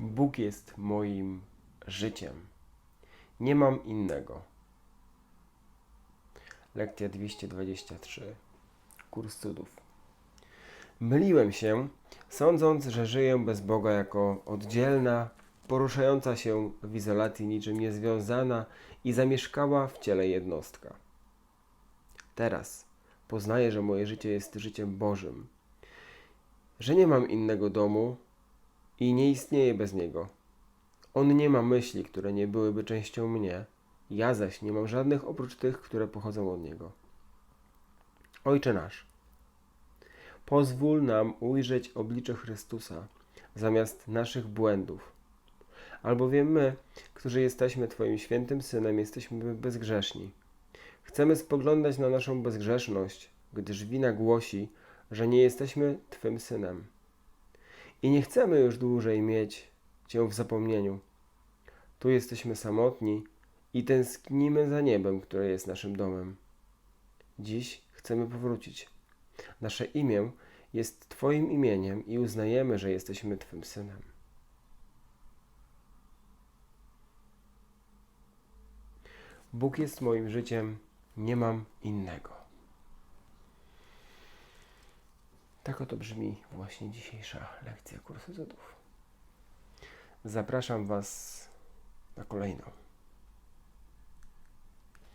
Bóg jest moim życiem. Nie mam innego. Lekcja 223. Kurs cudów. Myliłem się, sądząc, że żyję bez Boga jako oddzielna, poruszająca się w izolacji niczym niezwiązana i zamieszkała w ciele jednostka. Teraz poznaję, że moje życie jest życiem Bożym, że nie mam innego domu i nie istnieje bez niego. On nie ma myśli, które nie byłyby częścią mnie, ja zaś nie mam żadnych oprócz tych, które pochodzą od niego. Ojcze nasz, pozwól nam ujrzeć oblicze Chrystusa zamiast naszych błędów. Albowiem my, którzy jesteśmy Twoim świętym Synem, jesteśmy bezgrzeszni. Chcemy spoglądać na naszą bezgrzeszność, gdyż wina głosi, że nie jesteśmy Twym Synem. I nie chcemy już dłużej mieć Cię w zapomnieniu. Tu jesteśmy samotni i tęsknimy za niebem, które jest naszym domem. Dziś chcemy powrócić. Nasze imię jest Twoim imieniem i uznajemy, że jesteśmy Twym synem. Bóg jest moim życiem, nie mam innego. Tak oto brzmi właśnie dzisiejsza lekcja kursu cudów. Zapraszam Was na kolejną.